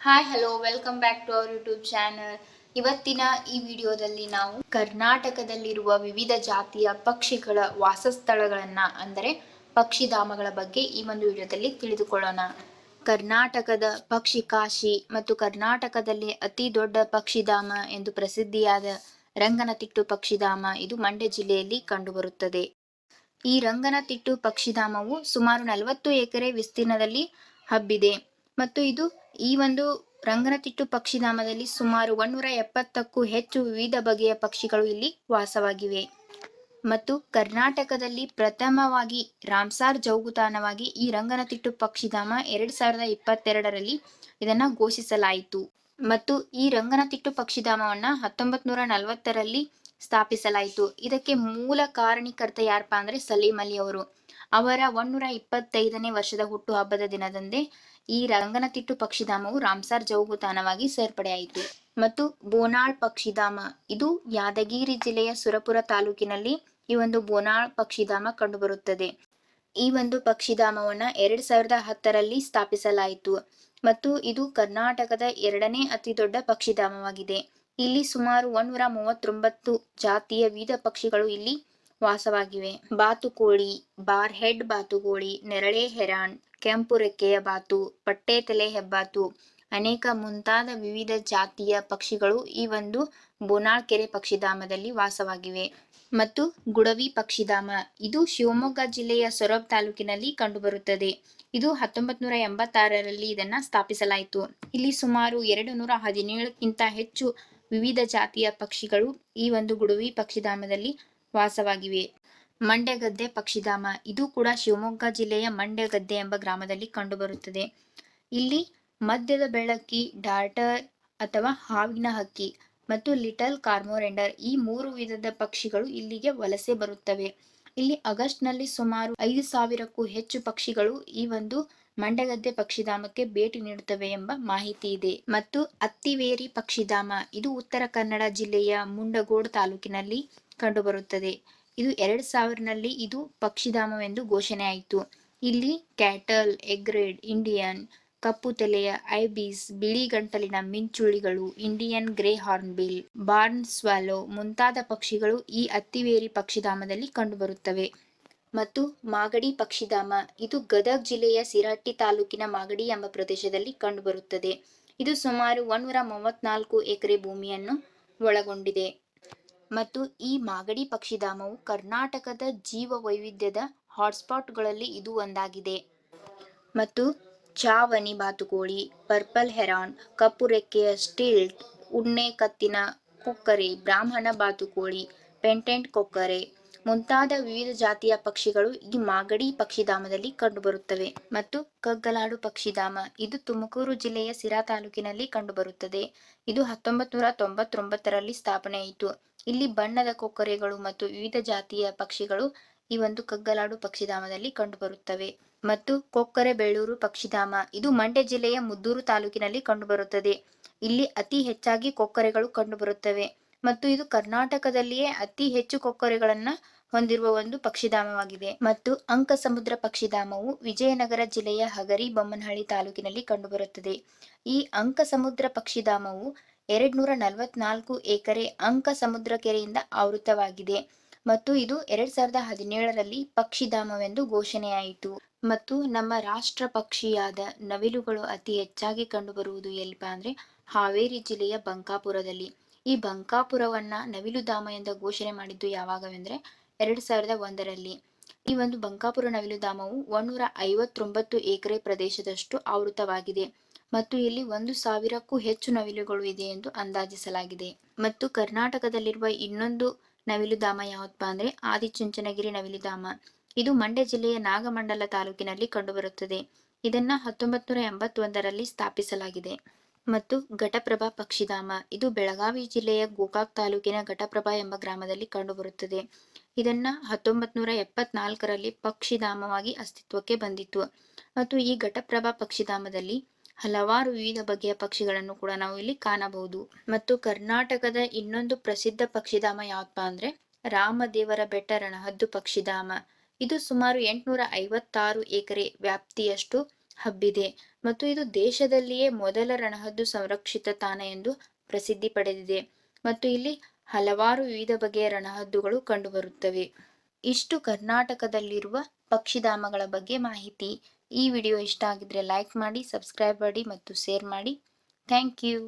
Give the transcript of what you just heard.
Hi hello welcome back to our YouTube channel ಇವತ್ತಿನ ಈ ವಿಡಿಯೋದಲ್ಲಿ ನಾವು ಕರ್ನಾಟಕದಲ್ಲಿರುವ ವಿವಿಧ ಜಾತಿಯ ಪಕ್ಷಿಗಳ ವಾಸಸ್ಥಳಗಳನ್ನು, ಅಂದರೆ ಪಕ್ಷಿಧಾಮಗಳ ಬಗ್ಗೆ ಈ ಒಂದು ವಿಡಿಯೋದಲ್ಲಿ ತಿಳಿದುಕೊಳ್ಳೋಣ. ಕರ್ನಾಟಕದ ಪಕ್ಷಿ ಕಾಶಿ ಮತ್ತು ಕರ್ನಾಟಕದಲ್ಲಿ ಅತಿ ದೊಡ್ಡ ಪಕ್ಷಿಧಾಮ ಎಂದು ಪ್ರಸಿದ್ಧಿಯಾದ ರಂಗನತಿಟ್ಟು ಪಕ್ಷಿಧಾಮ ಇದು ಮಂಡ್ಯ ಜಿಲ್ಲೆಯಲ್ಲಿ ಕಂಡುಬರುತ್ತದೆ. ಈ ರಂಗನತಿಟ್ಟು ಪಕ್ಷಿಧಾಮವು ಸುಮಾರು ನಲವತ್ತು ಎಕರೆ ವಿಸ್ತೀರ್ಣದಲ್ಲಿ ಹಬ್ಬಿದೆ ಮತ್ತು ಇದು ಈ ಒಂದು ರಂಗನತಿಟ್ಟು ಪಕ್ಷಿಧಾಮದಲ್ಲಿ ಸುಮಾರು ಒಂದೂರ ಎಪ್ಪತ್ತಕ್ಕೂ ಹೆಚ್ಚು ವಿವಿಧ ಬಗೆಯ ಪಕ್ಷಿಗಳು ಇಲ್ಲಿ ವಾಸವಾಗಿವೆ. ಮತ್ತು ಕರ್ನಾಟಕದಲ್ಲಿ ಪ್ರಥಮವಾಗಿ ರಾಮ್ಸಾರ್ ಜೌಗುತಾಣವಾಗಿ ಈ ರಂಗನತಿಟ್ಟು ಪಕ್ಷಿಧಾಮ ಎರಡ್ ಸಾವಿರದ ಇಪ್ಪತ್ತೆರಡರಲ್ಲಿ ಇದನ್ನ ಘೋಷಿಸಲಾಯಿತು. ಮತ್ತು ಈ ರಂಗನತಿಟ್ಟು ಪಕ್ಷಿಧಾಮವನ್ನ ಹತ್ತೊಂಬತ್ ನೂರ ನಲವತ್ತರಲ್ಲಿ ಸ್ಥಾಪಿಸಲಾಯಿತು. ಇದಕ್ಕೆ ಮೂಲ ಕಾರಣೀಕರ್ತ ಯಾರಪ್ಪ ಅಂದ್ರೆ ಸಲೀಂ ಅಲಿ ಅವರು. ಅವರ ಒಂದೂರ ಇಪ್ಪತ್ತೈದನೇ ವರ್ಷದ ಹುಟ್ಟುಹಬ್ಬದ ದಿನದಂದೇ ಈ ರಂಗನತಿಟ್ಟು ಪಕ್ಷಿಧಾಮವು ರಾಮ್ಸಾರ್ ಜೌಗುತಾಣವಾಗಿ ಸೇರ್ಪಡೆಯಾಯಿತು. ಮತ್ತು ಬೋನಾಳ್ ಪಕ್ಷಿಧಾಮ, ಇದು ಯಾದಗಿರಿ ಜಿಲ್ಲೆಯ ಸುರಪುರ ತಾಲೂಕಿನಲ್ಲಿ ಈ ಒಂದು ಬೋನಾಳ್ ಪಕ್ಷಿಧಾಮ ಕಂಡುಬರುತ್ತದೆ. ಈ ಒಂದು ಪಕ್ಷಿಧಾಮವನ್ನ ಎರಡ್ ಸಾವಿರದ ಹತ್ತರಲ್ಲಿ ಸ್ಥಾಪಿಸಲಾಯಿತು ಮತ್ತು ಇದು ಕರ್ನಾಟಕದ ಎರಡನೇ ಅತಿ ದೊಡ್ಡ ಪಕ್ಷಿಧಾಮವಾಗಿದೆ. ಇಲ್ಲಿ ಸುಮಾರು ಒಂದೂರ ಮೂವತ್ತೊಂಬತ್ತು ಜಾತಿಯ ವಿವಿಧ ಪಕ್ಷಿಗಳು ಇಲ್ಲಿ ವಾಸವಾಗಿವೆ. ಬಾತುಕೋಳಿ ಬಾರ್ ಹೆಡ್ ಬಾತುಕೋಳಿ, ನೆರಳೆ ಹೆರಾಣ್ ಕೆಂಪು ರೆಕ್ಕೆಯ ಬಾತು ಪಟ್ಟೆ ತಲೆ ಹೆಬ್ಬಾತು. ಅನೇಕ ಮುಂತಾದ ವಿವಿಧ ಜಾತಿಯ ಪಕ್ಷಿಗಳು ಈ ಒಂದು ಬೋನಾಳ್ ಕೆರೆ ಪಕ್ಷಿಧಾಮದಲ್ಲಿ ವಾಸವಾಗಿವೆ. ಮತ್ತು ಗುಡವಿ ಪಕ್ಷಿಧಾಮ, ಇದು ಶಿವಮೊಗ್ಗ ಜಿಲ್ಲೆಯ ಸೊರಬ್ ತಾಲೂಕಿನಲ್ಲಿ ಕಂಡುಬರುತ್ತದೆ. ಇದು ಹತ್ತೊಂಬತ್ ನೂರ ಎಂಬತ್ತಾರರಲ್ಲಿ ಇದನ್ನ ಸ್ಥಾಪಿಸಲಾಯಿತು. ಇಲ್ಲಿ ಸುಮಾರು ಎರಡು ನೂರ ಹದಿನೇಳಕ್ಕಿಂತ ಹೆಚ್ಚು ವಿವಿಧ ಜಾತಿಯ ಪಕ್ಷಿಗಳು ಈ ಒಂದು ಗುಡವಿ ಪಕ್ಷಿಧಾಮದಲ್ಲಿ ವಾಸವಾಗಿವೆ. ಮಂಡ್ಯಗದ್ದೆ ಪಕ್ಷಿಧಾಮ. ಇದು ಕೂಡ ಶಿವಮೊಗ್ಗ ಜಿಲ್ಲೆಯ ಮಂಡ್ಯಗದ್ದೆ ಎಂಬ ಗ್ರಾಮದಲ್ಲಿ ಕಂಡುಬರುತ್ತದೆ. ಇಲ್ಲಿ ಮಧ್ಯದ ಬೆಳಕಿ ಡಾರ್ಟರ್ ಅಥವಾ ಹಾವಿನ ಹಕ್ಕಿ ಮತ್ತು ಲಿಟಲ್ ಕಾರ್ಮೋರೆಂಡರ್ ಈ ಮೂರು ವಿಧದ ಪಕ್ಷಿಗಳು ಇಲ್ಲಿಗೆ ವಲಸೆ ಬರುತ್ತವೆ. ಇಲ್ಲಿ ಆಗಸ್ಟ್ನಲ್ಲಿ ಸುಮಾರು ಐದು ಸಾವಿರಕ್ಕೂ ಹೆಚ್ಚು ಪಕ್ಷಿಗಳು ಈ ಒಂದು ಮಂಡಗದ್ದೆ ಪಕ್ಷಿಧಾಮಕ್ಕೆ ಭೇಟಿ ನೀಡುತ್ತವೆ ಎಂಬ ಮಾಹಿತಿ ಇದೆ. ಮತ್ತು ಅತ್ತಿವೇರಿ ಪಕ್ಷಿಧಾಮ. ಇದು ಉತ್ತರ ಕನ್ನಡ ಜಿಲ್ಲೆಯ ಮುಂಡಗೋಡ್ ತಾಲೂಕಿನಲ್ಲಿ ಕಂಡುಬರುತ್ತದೆ. ಇದು ಎರಡ್ ಸಾವಿರನಲ್ಲಿ ಇದು ಪಕ್ಷಿಧಾಮವೆಂದು ಘೋಷಣೆ ಆಯಿತು ಇಲ್ಲಿ ಕ್ಯಾಟಲ್, ಎಗ್ರೇಡ್, ಇಂಡಿಯನ್, ಕಪ್ಪು ತಲೆಯ ಐಬೀಸ್, ಬಿಳಿ ಗಂಟಲಿನ ಮಿಂಚುಳಿಗಳು, Indian grey hornbill barn swallow ಮುಂತಾದ ಪಕ್ಷಿಗಳು ಈ ಅತ್ತಿವೇರಿ ಪಕ್ಷಿಧಾಮದಲ್ಲಿ ಕಂಡುಬರುತ್ತವೆ. ಮತ್ತು ಮಾಗಡಿ ಪಕ್ಷಿಧಾಮ, ಇದು ಗದಗ್ ಜಿಲ್ಲೆಯ ಸಿರಹಟ್ಟಿ ತಾಲೂಕಿನ ಮಾಗಡಿ ಎಂಬ ಪ್ರದೇಶದಲ್ಲಿ ಕಂಡುಬರುತ್ತದೆ. ಇದು ಸುಮಾರು ಒಂದೂರ ಮೂವತ್ನಾಲ್ಕು ಎಕರೆ ಭೂಮಿಯನ್ನು ಒಳಗೊಂಡಿದೆ. ಮತ್ತು ಈ ಮಾಗಡಿ ಪಕ್ಷಿಧಾಮವು ಕರ್ನಾಟಕದ ಜೀವ ವೈವಿಧ್ಯದ ಹಾಟ್ಸ್ಪಾಟ್ಗಳಲ್ಲಿ ಇದು ಒಂದಾಗಿದೆ. ಮತ್ತು ಚಾವಣಿ ಬಾತುಕೋಳಿ, ಪರ್ಪಲ್ ಹೆರಾನ್ ಕಪ್ಪು ರೆಕ್ಕೆಯ ಸ್ಟಿಲ್ಟ್ ಉಣ್ಣೆ ಕತ್ತಿನ ಕೊಕ್ಕರೆ, ಬ್ರಾಹ್ಮಣ ಬಾತುಕೋಳಿ, ಪೆಂಟೆಂಟ್ ಕೊಕ್ಕರೆ ಮುಂತಾದ ವಿವಿಧ ಜಾತಿಯ ಪಕ್ಷಿಗಳು ಈ ಮಾಗಡಿ ಪಕ್ಷಿಧಾಮದಲ್ಲಿ ಕಂಡುಬರುತ್ತವೆ ಮತ್ತು ಕಗ್ಗಲಾಡು ಪಕ್ಷಿಧಾಮ. ಇದು ತುಮಕೂರು ಜಿಲ್ಲೆಯ ಸಿರಾ ತಾಲೂಕಿನಲ್ಲಿ ಕಂಡುಬರುತ್ತದೆ. ಇದು ಹತ್ತೊಂಬತ್ ನೂರ ತೊಂಬತ್ತೊಂಬತ್ತರಲ್ಲಿ ಸ್ಥಾಪನೆಯಾಯಿತು. ಇಲ್ಲಿ ಬಣ್ಣದ ಕೊಕ್ಕರೆಗಳು ಮತ್ತು ವಿವಿಧ ಜಾತಿಯ ಪಕ್ಷಿಗಳು ಈ ಒಂದು ಕಗ್ಗಲಾಡು ಪಕ್ಷಿಧಾಮದಲ್ಲಿ ಕಂಡುಬರುತ್ತವೆ. ಮತ್ತು ಕೊಕ್ಕರೆ ಬೆಳ್ಳೂರು ಪಕ್ಷಿಧಾಮ. ಇದು ಮಂಡ್ಯ ಜಿಲ್ಲೆಯ ಮುದ್ದೂರು ತಾಲೂಕಿನಲ್ಲಿ ಕಂಡುಬರುತ್ತದೆ. ಇಲ್ಲಿ ಅತಿ ಹೆಚ್ಚಾಗಿ ಕೊಕ್ಕರೆಗಳು ಕಂಡುಬರುತ್ತವೆ. ಮತ್ತು ಇದು ಕರ್ನಾಟಕದಲ್ಲಿಯೇ ಅತಿ ಹೆಚ್ಚು ಕೊಕ್ಕರೆಗಳನ್ನ ಹೊಂದಿರುವ ಒಂದು ಪಕ್ಷಿಧಾಮವಾಗಿದೆ. ಮತ್ತು ಅಂಕ ಸಮುದ್ರ ಪಕ್ಷಿಧಾಮವು ವಿಜಯನಗರ ಜಿಲ್ಲೆಯ ಹಗರಿ ಬೊಮ್ಮನಹಳ್ಳಿ ತಾಲೂಕಿನಲ್ಲಿ ಕಂಡುಬರುತ್ತದೆ. ಈ ಅಂಕ ಸಮುದ್ರ ಪಕ್ಷಿಧಾಮವು ಎರಡ್ ನೂರ ನಲವತ್ನಾಲ್ಕು ಎಕರೆ ಅಂಕ ಸಮುದ್ರ ಕೆರೆಯಿಂದ ಆವೃತವಾಗಿದೆ ಮತ್ತು ಇದು ಎರಡ್ ಸಾವಿರದ ಹದಿನೇಳರಲ್ಲಿ ಪಕ್ಷಿಧಾಮವೆಂದು ಘೋಷಣೆಯಾಯಿತು. ಮತ್ತು ನಮ್ಮ ರಾಷ್ಟ್ರ ಪಕ್ಷಿಯಾದ ನವಿಲುಗಳು ಅತಿ ಹೆಚ್ಚಾಗಿ ಕಂಡುಬರುವುದು ಎಲ್ಲಿಪ ಅಂದ್ರೆ ಹಾವೇರಿ ಜಿಲ್ಲೆಯ ಬಂಕಾಪುರದಲ್ಲಿ. ಈ ಬಂಕಾಪುರವನ್ನ ನವಿಲುಧಾಮ ಎಂದು ಘೋಷಣೆ ಮಾಡಿದ್ದು ಯಾವಾಗವೆಂದರೆ ಎರಡ್ ಸಾವಿರದ ಒಂದರಲ್ಲಿ. ಈ ಒಂದು ಬಂಕಾಪುರ ನವಿಲುಧಾಮವು ಒಂದೂರ ಐವತ್ತೊಂಬತ್ತು ಎಕರೆ ಪ್ರದೇಶದಷ್ಟು ಆವೃತವಾಗಿದೆ ಮತ್ತು ಇಲ್ಲಿ ಒಂದು ಸಾವಿರಕ್ಕೂ ಹೆಚ್ಚು ನವಿಲುಗಳು ಇದೆ ಎಂದು ಅಂದಾಜಿಸಲಾಗಿದೆ. ಮತ್ತು ಕರ್ನಾಟಕದಲ್ಲಿರುವ ಇನ್ನೊಂದು ನವಿಲುಧಾಮ ಯಾವತ್ತಪ್ಪ ಅಂದ್ರೆ ಆದಿಚುಂಚನಗಿರಿ ನವಿಲುಧಾಮ. ಇದು ಮಂಡ್ಯ ಜಿಲ್ಲೆಯ ನಾಗಮಂಡಲ ತಾಲೂಕಿನಲ್ಲಿ ಕಂಡುಬರುತ್ತದೆ. ಇದನ್ನ ಹತ್ತೊಂಬತ್ತು ನೂರ ಎಂಬತ್ತೊಂದರಲ್ಲಿ ಸ್ಥಾಪಿಸಲಾಗಿದೆ. ಮತ್ತು ಘಟಪ್ರಭಾ ಪಕ್ಷಿಧಾಮ. ಇದು ಬೆಳಗಾವಿ ಜಿಲ್ಲೆಯ ಗೋಕಾಕ್ ತಾಲೂಕಿನ ಘಟಪ್ರಭಾ ಎಂಬ ಗ್ರಾಮದಲ್ಲಿ ಕಂಡುಬರುತ್ತದೆ. ಇದನ್ನ ಹತ್ತೊಂಬತ್ ನೂರ ಎಪ್ಪತ್ನಾಲ್ಕರಲ್ಲಿ ಪಕ್ಷಿಧಾಮವಾಗಿ ಅಸ್ತಿತ್ವಕ್ಕೆ ಬಂದಿತ್ತು. ಮತ್ತು ಈ ಘಟಪ್ರಭಾ ಪಕ್ಷಿಧಾಮದಲ್ಲಿ ಹಲವಾರು ವಿವಿಧ ಬಗೆಯ ಪಕ್ಷಿಗಳನ್ನು ಕೂಡ ನಾವು ಇಲ್ಲಿ ಕಾಣಬಹುದು. ಮತ್ತು ಕರ್ನಾಟಕದ ಇನ್ನೊಂದು ಪ್ರಸಿದ್ಧ ಪಕ್ಷಿಧಾಮ ಯಾವಪ್ಪ ಅಂದ್ರೆ ರಾಮದೇವರ ಬೆಟ್ಟ ರಣಹದ್ದು ಪಕ್ಷಿಧಾಮ. ಇದು ಸುಮಾರು ಎಂಟುನೂರ ಐವತ್ತಾರು ಎಕರೆ ವ್ಯಾಪ್ತಿಯಷ್ಟು ಹಬ್ಬಿದೆ. ಮತ್ತು ಇದು ದೇಶದಲ್ಲಿಯೇ ಮೊದಲ ರಣಹದ್ದು ಸಂರಕ್ಷಿತ ತಾಣ ಎಂದು ಪ್ರಸಿದ್ಧಿ ಪಡೆದಿದೆ. ಮತ್ತು ಇಲ್ಲಿ ಹಲವಾರು ವಿವಿಧ ಬಗೆಯ ರಣಹದ್ದುಗಳು ಕಂಡುಬರುತ್ತವೆ. ಇಷ್ಟು ಕರ್ನಾಟಕದಲ್ಲಿರುವ ಪಕ್ಷಿಧಾಮಗಳ ಬಗ್ಗೆ ಮಾಹಿತಿ. ಈ ವಿಡಿಯೋ ಇಷ್ಟ ಆಗಿದ್ರೆ ಲೈಕ್ ಮಾಡಿ ಸಬ್ಸ್ಕ್ರೈಬ್ ಮಾಡಿ ಮತ್ತು ಶೇರ್ ಮಾಡಿ. Thank you